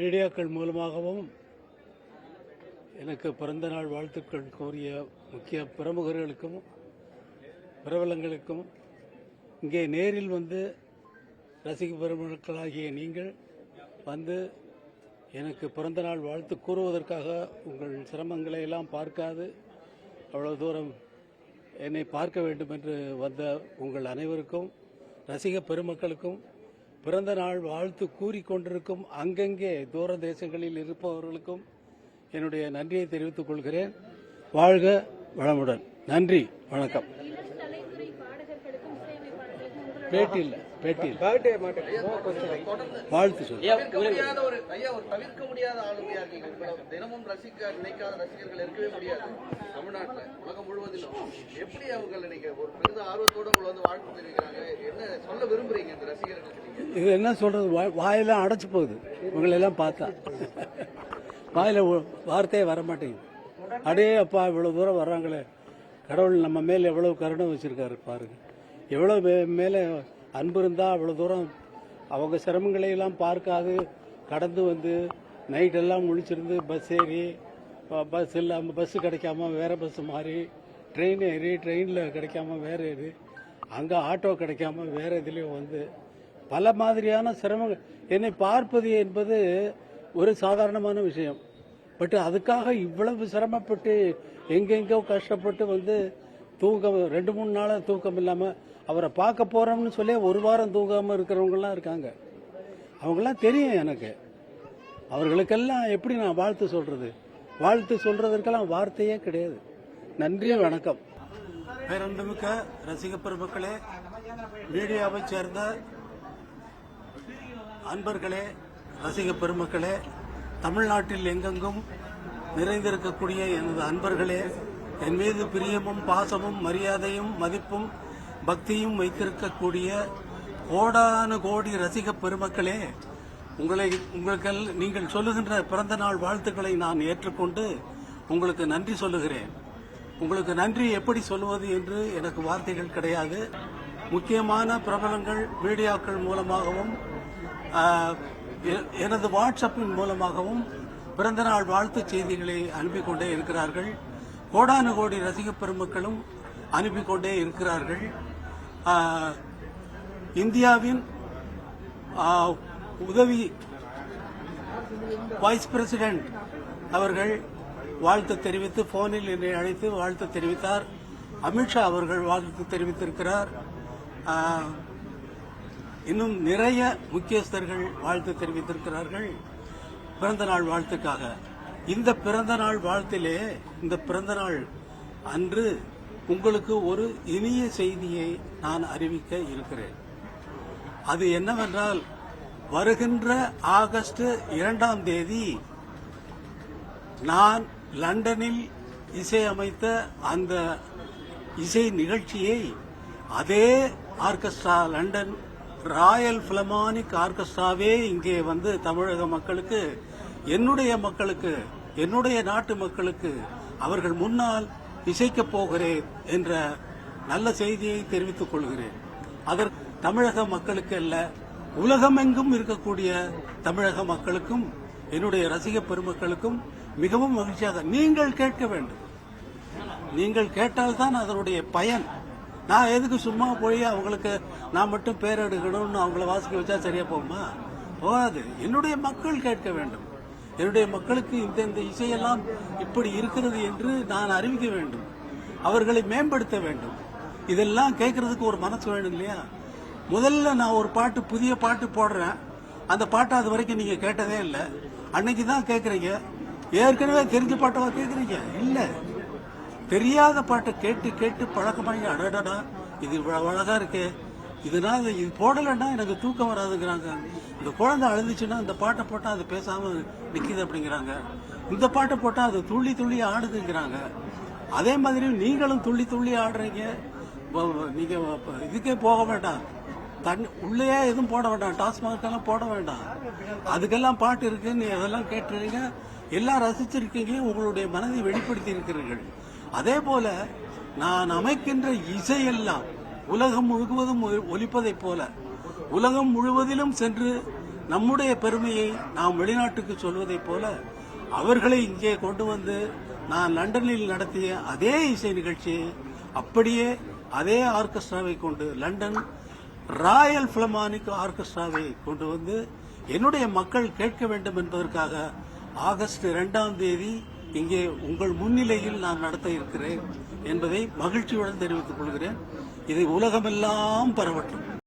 ரேடியோக்கள் மூலமாகவும் எனக்கு பிறந்த நாள் வாழ்த்துக்கள் கோரிய முக்கிய பிரமுகர்களுக்கும் பிரபலங்களுக்கும் இங்கே நேரில் வந்து ரசிக பெருமக்களாகிய நீங்கள் வந்து எனக்கு பிறந்த நாள் வாழ்த்து கூறுவதற்காக உங்கள் சிரமங்களை எல்லாம் பார்க்காது. அவ்வளவு தூரம் என்னை பார்க்க வேண்டும் என்று வந்த உங்கள் அனைவருக்கும் ரசிக பெருமக்களுக்கும் பிறந்த நாள் வாழ்த்து கூறிக்கொண்டிருக்கும் அங்கங்கே தூர தேசங்களில் இருப்பவர்களுக்கும் என்னுடைய நன்றியை தெரிவித்துக் கொள்கிறேன். வாழ்க வளமுடன். நன்றி. வணக்கம். இளம் பேட்டி பர்த்டே வாழ்த்து சொல்லு. தவிர்க்க முடியாத ஒரு ஐயா ஒரு தவிர்க்க முடியாத ஆளுமையா இருக்கீங்க. உங்களை தினமும் ரசிக்க நினைக்காத ரசிகர்கள் இருக்கவே முடியாது. தமிழ்நாட்டுல உலகம் முழுவதிலும். எப்படி அவங்களை நீங்க ஒரு பெரித ஆர்வத்தோட உங்களை வந்து வாழ்த்து தெரிவிக்கிறாங்க? என்ன சொல்ல விரும்புறீங்க இந்த ரசிகர்களுக்கு இது என்ன சொல்றது? வாயெல்லாம் அடைச்சு போகுது. உங்களெல்லாம் பார்த்தா. வாயில வார்த்தையே வர மாட்டேங்குது. அடே அப்பா இவ்வளவு தூரம் வர்றாங்களே. கடவுள் நம்ம மேல எவ்வளவு கருணை வச்சிருக்காரு பாருங்க. எவ்வளவு மே- மேல அன்பு இருந்தா அவ்வளவு தூரம் அவங்க சிரமங்களை எல்லாம் பார்க்காது. கடந்து வந்து நைட் எல்லாம் முழிச்சிருந்து பஸ் ஏறி பஸ் இல்லாம பஸ் கிடைக்காம வேற பஸ் மாறி ட்ரெயின் ஏறி ட்ரெயினில் கிடைக்காம வேற ஏறி அங்கே ஆட்டோ கிடைக்காம வேற இதுலேயும் வந்து பல மாதிரியான சிரமங்கள். என்னை பார்ப்பது என்பது ஒரு சாதாரணமான விஷயம். பட் அதுக்காக இவ்வளவு சிரமப்பட்டு எங்கெங்கோ கஷ்டப்பட்டு வந்து தூக்கம் ரெண்டு மூணு நாளாக தூக்கம் இல்லாமல் அவரை பார்க்க போகிறோம்னு சொல்லி ஒரு வாரம் தூங்காமல் இருக்கிறவங்கலாம் இருக்காங்க. அவங்களாம் தெரியும் எனக்கு. அவர்களுக்கெல்லாம் எப்படி நான் வாழ்த்து சொல்றது? வாழ்த்து சொல்றதற்கெல்லாம் வார்த்தையே கிடையாது. நன்றி வணக்கம். பேரன்புமிக்க ரசிக பெருமக்களே மீடியாவை சேர்ந்த அன்பர்களே ரசிக பெருமக்களே தமிழ்நாட்டில் எங்கெங்கும் நிறைந்திருக்கக்கூடிய எனது அன்பர்களே என் மீது பிரியமும் பாசமும் மரியாதையும் மதிப்பும் பக்தியும் வைத்திருக்கக்கூடிய கோடானு கோடி ரசிக பெருமக்களே உங்களை உங்களுக்கு நீங்கள் சொல்லுகின்ற பிறந்த நாள் வாழ்த்துக்களை நான் ஏற்றுக்கொண்டு உங்களுக்கு நன்றி சொல்லுகிறேன். உங்களுக்கு நன்றி எப்படி சொல்லுவது என்று எனக்கு வார்த்தைகள் கிடையாது. முக்கியமான பிரபலங்கள் மீடியாக்கள் மூலமாகவும் எ- எனது வாட்ஸ்அப்பின் மூலமாகவும் பிறந்தநாள் வாழ்த்துச் செய்திகளை அனுப்பி கொண்டே இருக்கிறார்கள். கோடானு கோடி ரசிக பெருமக்களும் அனுப்பி கொண்டே இருக்கிறார்கள். இந்தியாவின் உதவி வைஸ் பிரசிடென்ட் அவர்கள் வாழ்த்து தெரிவித்து போனில் என்னை அழைத்து வாழ்த்து தெரிவித்தார். அமித்ஷா அவர்கள் வாழ்த்து தெரிவித்திருக்கிறார். இன்னும் நிறைய முக்கியஸ்தர்கள் வாழ்த்து தெரிவித்திருக்கிறார்கள். பிறந்த நாள் வாழ்த்துக்காக. இந்த பிறந்த நாள் வாழ்த்திலே இந்த பிறந்த நாள் அன்று உங்களுக்கு ஒரு இனிய செய்தியை நான் அறிவிக்க இருக்கிறேன். அது என்னவென்றால் வருகின்ற ஆகஸ்ட் இரண்டாம் தேதி நான் லண்டனில் இசையமைத்த அந்த இசை நிகழ்ச்சியை அதே ஆர்கெஸ்ட்ரா லண்டன் ராயல் பிலமானிக் ஆர்கெஸ்ட்ராவே இங்கே வந்து தமிழக மக்களுக்கு என்னுடைய மக்களுக்கு என்னுடைய நாட்டு மக்களுக்கு அவர்கள் முன்னால் இசைக்கப் போகிறேன் என்ற நல்ல செய்தியை தெரிவித்துக் கொள்கிறேன். அதற்கு தமிழக மக்களுக்கு அல்ல உலகமெங்கும் இருக்கக்கூடிய தமிழக மக்களுக்கும் என்னுடைய ரசிக பெருமக்களுக்கும் மிகவும் மகிழ்ச்சியாக நீங்கள் கேட்க வேண்டும். நீங்கள் கேட்டால்தான் அதனுடைய பயன். நான் எதுக்கு சும்மா போய் அவங்களுக்கு நான் மட்டும் பேர் எடுக்கணும்னு அவங்கள வாசிக்க வச்சா சரியா போகுமா? போகாது. என்னுடைய மக்கள் கேட்க வேண்டும். என்னுடைய மக்களுக்கு இந்த இந்த இசையெல்லாம் இப்படி இருக்கிறது என்று நான் அறிவிக்க வேண்டும். அவர்களை மேம்படுத்த வேண்டும். இதெல்லாம் கேட்கறதுக்கு ஒரு மனசு வேணும் இல்லையா? முதல்ல நான் ஒரு பாட்டு புதிய பாட்டு போடுறேன். அந்த பாட்டை அது வரைக்கும் நீங்கள் கேட்டதே இல்லை. அன்னைக்கு தான் கேட்குறீங்க. ஏற்கனவே தெரிஞ்ச பாட்டவா கேட்குறீங்க? இல்லை. தெரியாத பாட்டை கேட்டு கேட்டு பழக்கமாகி அடடடா இது இவ்வளோ அழகாக இருக்கே. இதனால் இது போடலைன்னா எனக்கு தூக்கம் வராதுங்கிறாங்க. இந்த குழந்தை அழுதுச்சுன்னா இந்த பாட்டை போட்டால் அது பேசாமல் நிற்கிது அப்படிங்கிறாங்க. இந்த பாட்டை போட்டால் அது துள்ளி துள்ளி ஆடுதுங்கிறாங்க. அதே மாதிரி நீங்களும் துள்ளி துள்ளி ஆடுறீங்க. நீங்கள் இதுக்கே போக வேண்டாம். தண்ணி உள்ளேயே எதுவும் போட வேண்டாம். டாஸ்மாகெல்லாம் போட வேண்டாம். அதுக்கெல்லாம் பாட்டு இருக்கு. நீ அதெல்லாம் கேட்டுறீங்க. எல்லாம் ரசிச்சிருக்கீங்க. உங்களுடைய மனதை வெளிப்படுத்தி இருக்கிறீர்கள் அதே போல நான் அமைக்கின்ற இசையெல்லாம் உலகம் முழுவதும் ஒலிப்பதைப் போல உலகம் முழுவதிலும் சென்று நம்முடைய பெருமையை நாம் வெளிநாட்டுக்கு சொல்வதைப் போல அவர்களை இங்கே கொண்டு வந்து நான் லண்டனில் நடத்திய அதே இசை நிகழ்ச்சியை அப்படியே அதே ஆர்கெஸ்ட்ராவை கொண்டு லண்டன் ராயல் பிலமானிக் ஆர்கெஸ்ட்ராவை கொண்டு வந்து என்னுடைய மக்கள் கேட்க வேண்டும் என்பதற்காக ஆகஸ்ட் இரண்டாம் தேதி இங்கே உங்கள் முன்னிலையில் நான் நடத்த இருக்கிறேன் என்பதை மகிழ்ச்சியுடன் தெரிவித்துக் கொள்கிறேன். இது உலகமெல்லாம் பரவட்டும்.